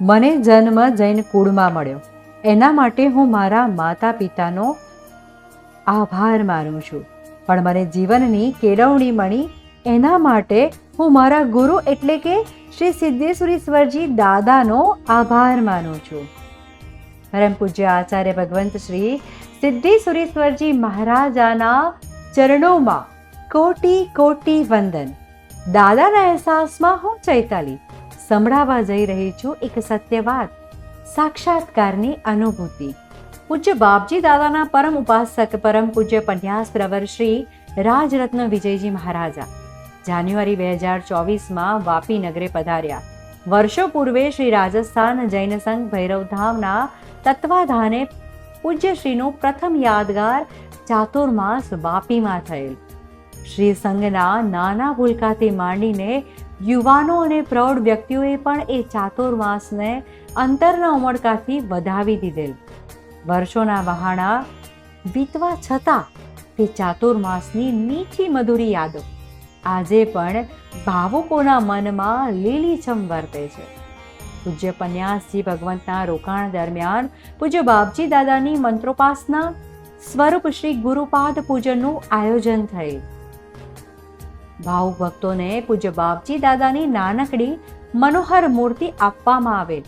મને જન્મ જૈન કુળમાં મળ્યો. એના માટે હું મારા માતા પિતાનો આભાર માનું છું. પણ મને જીવનની કેળવણી મળી. એના માટે હું મારા ગુરુ એટલે કે શ્રી સિદ્ધેશ્વરીશ્વરજી દાદાનો આભાર માનું છું. પરમ પૂજ્ય આચાર્ય ભગવંત શ્રી સિદ્ધેશ્વરીશ્વરજી મહારાજાના ચરણોમાં કોટી કોટી વંદન. દાદાના અહેસાસમાં હું ચૈતાલી. સંભળાવા જઈ રહી છું એક સત્યવાદ સાક્ષાત્કારની અનુભૂતિ. પૂજ્ય બાપજી દાદાના પરમ ઉપાસક, પરમ પૂજ્ય પન્યાસ પ્રવર શ્રી રાજરત્ન વિજયજી મહારાજા. જાન્યુઆરી બે હજાર ચોવીસમાં વાપી નગરે પધાર્યા. વર્ષો પૂર્વે શ્રી રાજસ્થાન જૈન સંઘ ભૈરવધામના તત્વાધાને પૂજ્યશ્રીનું પ્રથમ યાદગાર ચાતુર્માસ વાપીમાં થયેલ. શ્રી સંઘના નાના ભૂલકાથી માંડીને યુવાનો અને પ્રૌઢ વ્યક્તિઓએ પણ એ ચાતુર્માસને અંતરના ઉમળકાથી વધાવી દીધેલ. વર્ષોના વહાણા વીતવા છતાં તે ચાતુર્માસની મીઠી મધુરી યાદો આજે પણ ભાવુકોના મનમાં લીલીછમ વર્તે છે. પૂજ્ય પન્યાસજી ભગવંતના રોકાણ દરમિયાન પૂજ્ય બાપજી દાદાની મંત્રોપાસના સ્વરૂપ શ્રી ગુરુપાદ પૂજનનું આયોજન થયેલ. ભાવુક ભક્તોને પૂજ્ય બાપજી દાદાની નાનકડી મનોહર મૂર્તિ આપવામાં આવેલ.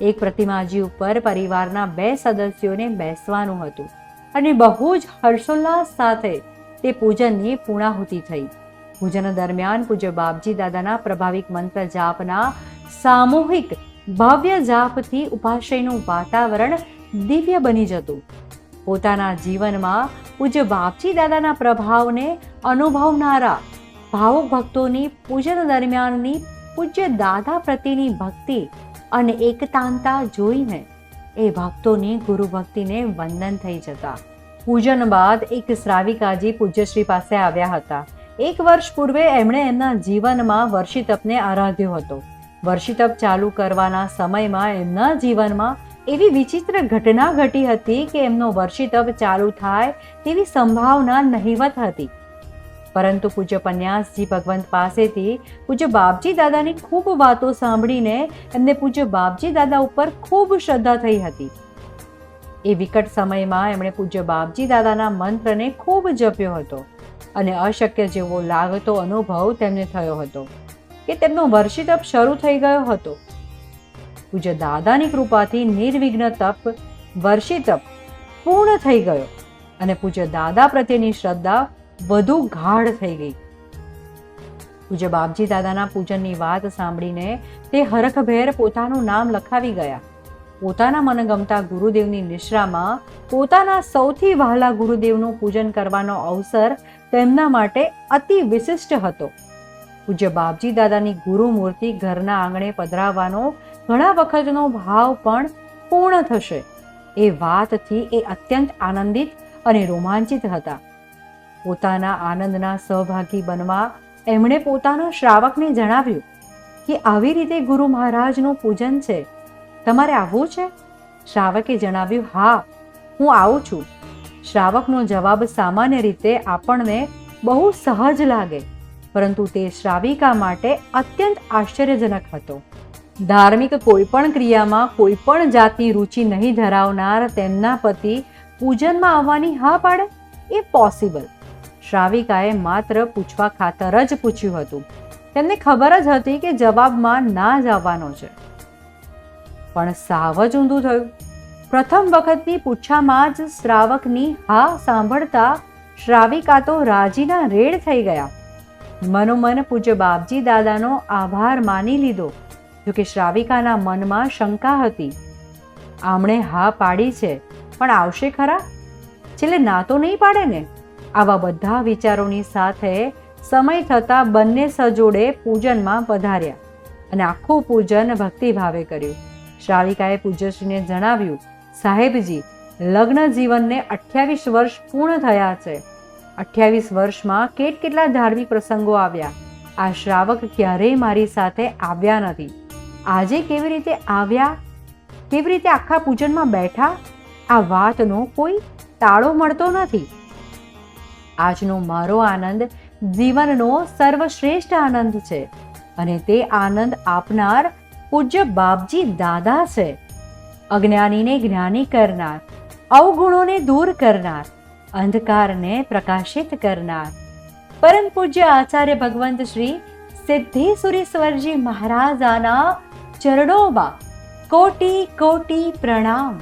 એક પ્રતિમાજી ઉપર પરિવારના બે સદસ્યોને બેસવાનું હતું અને બહુ જ હર્ષોલ્લાસ સાથે તે પૂજનની પૂર્ણાહુતિ થઈ. પૂજન દરમિયાન પૂજ્ય બાપજી દાદાના પ્રભાવિક મંત્ર જાપના સામૂહિક ભવ્ય જાપથી ઉપાશ્રયનું વાતાવરણ દિવ્ય બની જતું. પોતાના જીવનમાં પૂજ્ય બાપજી દાદાના પ્રભાવને અનુભવનારા ભાવુક ભક્તોની પૂજન દરમિયાનની પૂજ્ય દાદા પ્રત્યેની ભક્તિ અને એકતાંતા જોઈને એ ભક્તોની ગુરુ ભક્તિને વંદન થઈ જતા. પૂજન બાદ એક શ્રાવિકાજી પૂજ્યશ્રી પાસે આવ્યા હતા. એક વર્ષ પૂર્વે એમણે એમના જીવનમાં વર્ષિતપને આરાધ્યો હતો. વર્ષિતપ ચાલુ કરવાના સમયમાં એમના જીવનમાં એવી વિચિત્ર ઘટના ઘટી હતી કે એમનો વર્ષિતપ ચાલુ થાય તેવી સંભાવના નહિવત હતી. પરંતુ પૂજ્ય પન્યાસજી ભગવંત પાસેથી પૂજ્ય બાપજી દાદાની ખૂબ વાતો સાંભળીને એમને પૂજ્ય બાપજી દાદા ઉપર ખૂબ શ્રદ્ધા થઈ હતી. એ વિકટ સમયમાં એમણે પૂજ્ય બાપજી દાદાના મંત્રને ખૂબ જપ્યો હતો અને અશક્ય જેવો લાગતો અનુભવ તેમને થયો હતો કે તેમનો વર્ષિતપ શરૂ થઈ ગયો હતો. પૂજ્ય દાદાની કૃપાથી નિર્વિઘ્ન તપ વર્ષિતપ પૂર્ણ થઈ ગયો અને પૂજ્ય દાદા પ્રત્યેની શ્રદ્ધા વધુ ગાઢ થઈ ગઈ. પૂજ્ય બાપજી દાદાના પૂજનની વાત સાંભળીને તે હરખભેર પોતાનું નામ લખાવી ગયા. પોતાના મનગમતા ગુરુદેવની નિશ્રામાં પોતાના સૌથી વહાલા ગુરુદેવનું પૂજન કરવાનો અવસર તેમના માટે અતિ વિશિષ્ટ હતો. પૂજ્ય બાપજી દાદાની ગુરુ મૂર્તિ ઘરના આંગણે પધરાવવાનો ઘણા વખતનો ભાવ પણ પૂર્ણ થશે. એ વાતથી એ અત્યંત આનંદિત અને રોમાંચિત હતા. પોતાના આનંદના સહભાગી બનવા એમણે પોતાના શ્રાવકને જણાવ્યું કે આવી રીતે ગુરુ મહારાજનું પૂજન છે. તમારે આવવું છે? શ્રાવકે જણાવ્યું, હા, હું આવું છું. શ્રાવકનો જવાબ સામાન્ય રીતે આપણને બહુ સહજ લાગે, પરંતુ તે શ્રાવિકા માટે અત્યંત આશ્ચર્યજનક હતો. ધાર્મિક કોઈપણ ક્રિયામાં કોઈ પણ જાતની રુચિ નહીં ધરાવનાર તેમના પતિ પૂજનમાં આવવાની હા પાડે એ પોસિબલ. શ્રાવિકાએ માત્ર પૂછવા ખાતર જ પૂછ્યું હતું. તેમને ખબર જ હતી કે જવાબમાં ના જ આવવાનો છે. પણ સાવ જ ઊંધું થયું. પ્રથમ વખતની પૂછામાં જ શ્રાવકની હા સાંભળતા શ્રાવિકા તો રાજીના રેડ થઈ ગયા. મનોમન પૂજ્ય બાપજી દાદાનો આભાર માની લીધો જોકે શ્રાવિકાના મનમાં શંકા હતી. આમણે હા પાડી છે, પણ આવશે ખરા? છેલ્લે ના તો નહીં પાડે ને? આવા બધા વિચારોની સાથે સમય થતાં બંને સજોડે પૂજનમાં પધાર્યા અને આખું પૂજન ભક્તિભાવે કર્યું. શ્રાવિકાએ પૂજ્યશ્રીને જણાવ્યું, સાહેબજી, લગ્ન જીવનને અઠ્યાવીસ વર્ષ પૂર્ણ થયા છે. અઠ્યાવીસ વર્ષમાં કેટ કેટલા ધાર્મિક પ્રસંગો આવ્યા. આ શ્રાવક ક્યારેય મારી સાથે આવ્યા નથી. આજે કેવી રીતે આવ્યા? કેવી રીતે આખા પૂજનમાં બેઠા? આ વાતનો કોઈ તાળો મળતો નથી. આજનો મારો આનંદ જીવનનો સર્વશ્રેષ્ઠ આનંદ છે અને તે આનંદ આપનાર પૂજ્ય બાપજી દાદા છે. અજ્ઞાનીને જ્ઞાની કરનાર, અવગુણોને દૂર કરનાર, અંધકારને પ્રકાશિત કરનાર. પરમ પૂજ્ય આચાર્ય ભગવંત શ્રી સિદ્ધેશ્વરીશ્વરજી મહારાજાના ચરણોમાં કોટી કોટી પ્રણામ.